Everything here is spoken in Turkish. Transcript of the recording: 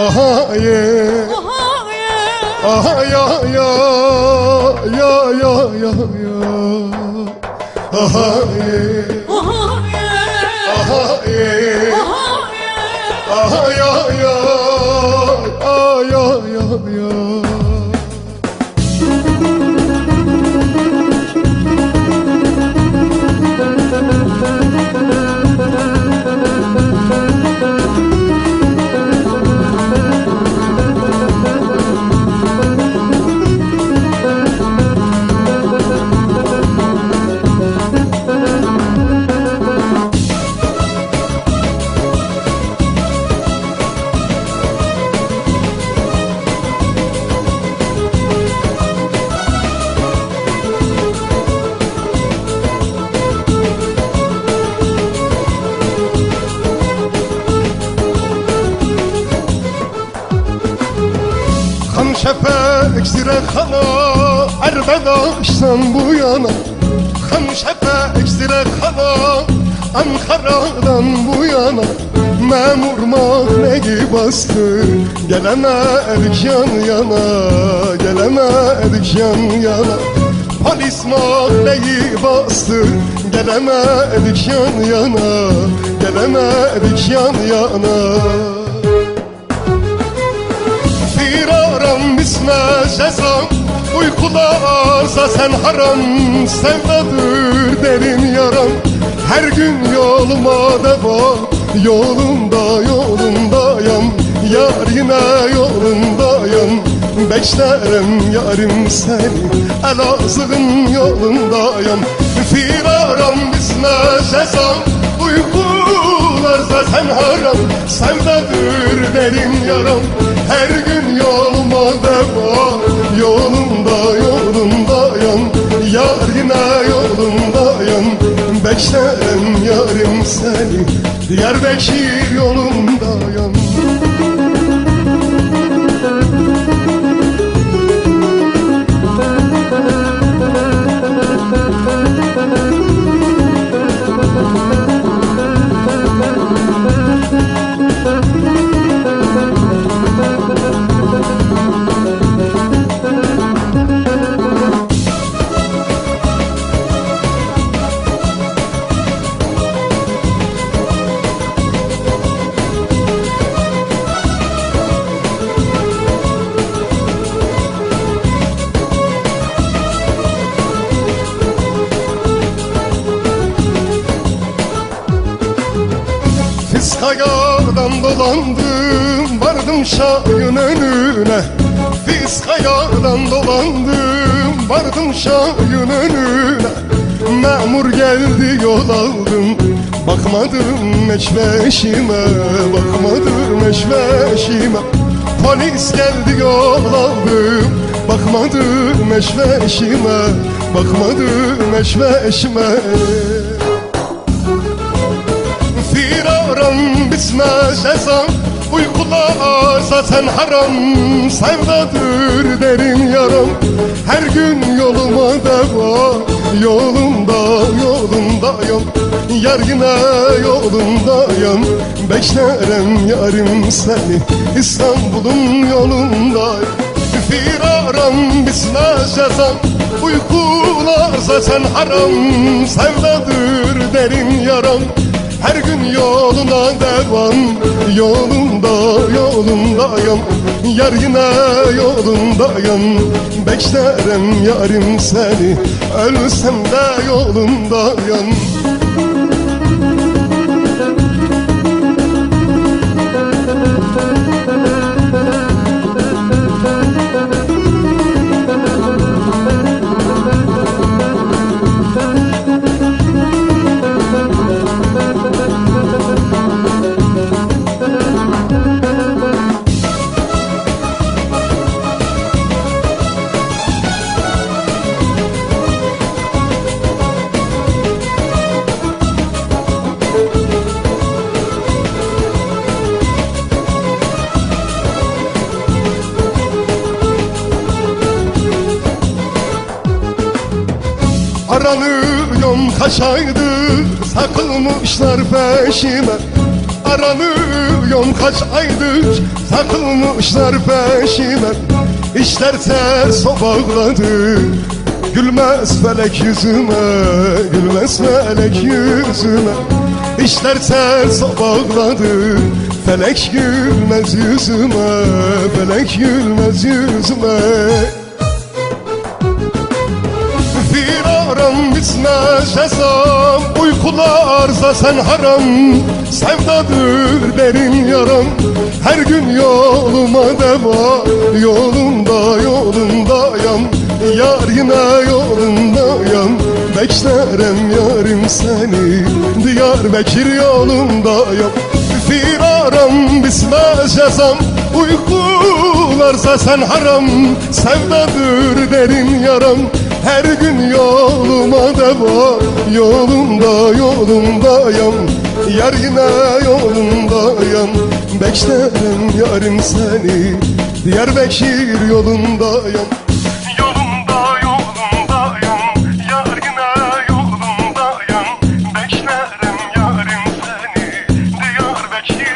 Aha ye Aha ya ya ya ya ya ya Aha ye Aha ye Aha ya ya Ah ya ya ya şefek zirehana Erbedaş'tan bu yana. Kan şefek zirehana Ankara'dan bu yana. Memur mahneyi bastı Gelemedik yan yana. Gelemedik yan yana. Polis mahneyi bastı Gelemedik yan yana. Gelemedik yan yana Firaram bisme cezam Uykular zaten haram Sevdadır derin yaram. Her gün yoluma devam Yolunda yolundayım Yar yine yolundayım Beklerim yarim seni. Elazığ'ın yolundayım Firaram bisme cezam Uykular zaten haram. Sevdadır derin yaram Beklerim yarim seni. Diyarbakır yolundayım Fiskayadan dolandım Vardım şahın önüne. Fiskayadan dolandım Vardım şahın önüne. Memur geldi yol aldım Bakmadım meşveşime Bakmadım meşveşime Polis geldi yol aldım Bakmadım meşveşime Bakmadım meşveşime Firaram bitme cezam Uykular zaten haram. Sevdadır derin yaram. Her gün yoluma devam Yolunda yolundayım. Yar yine yolundayım. Beklerim yarim seni. İstanbul'un yolundayım Firaram bitme cezam Uykular zaten haram. Sevdadır derin yaram her gün yoluna devam Yolunda yolundayım Yar yine yolundayım Beklerim yarim seni Ölsem de yolundayım Aranıyorum kaç aydır Takılmışlar peşime. Aranıyorum kaç aydır Takılmışlar peşime. İşler ters o Gülmez felek yüzüme Gülmez felek yüzüme. İşler ters o bağladı Felek gülmez yüzüme Felek gülmez yüzüme Firaram bitmez hesap Uykularsa sen haram. Sevdadır derin yaram Her gün yoluma deva. Yolunda yolundayım Yar yine yolundayım Beklerim yarim seni. Diyarbakır yolundayım Firaram bitmez cezam. Uykularsa sen haram. Sevdadır derin yaram. Her gün yoluma deva Yolunda yolundayım. Yar yine yolundayım. Beklerim yarim seni. Diyarbakır yolundayım touchdown.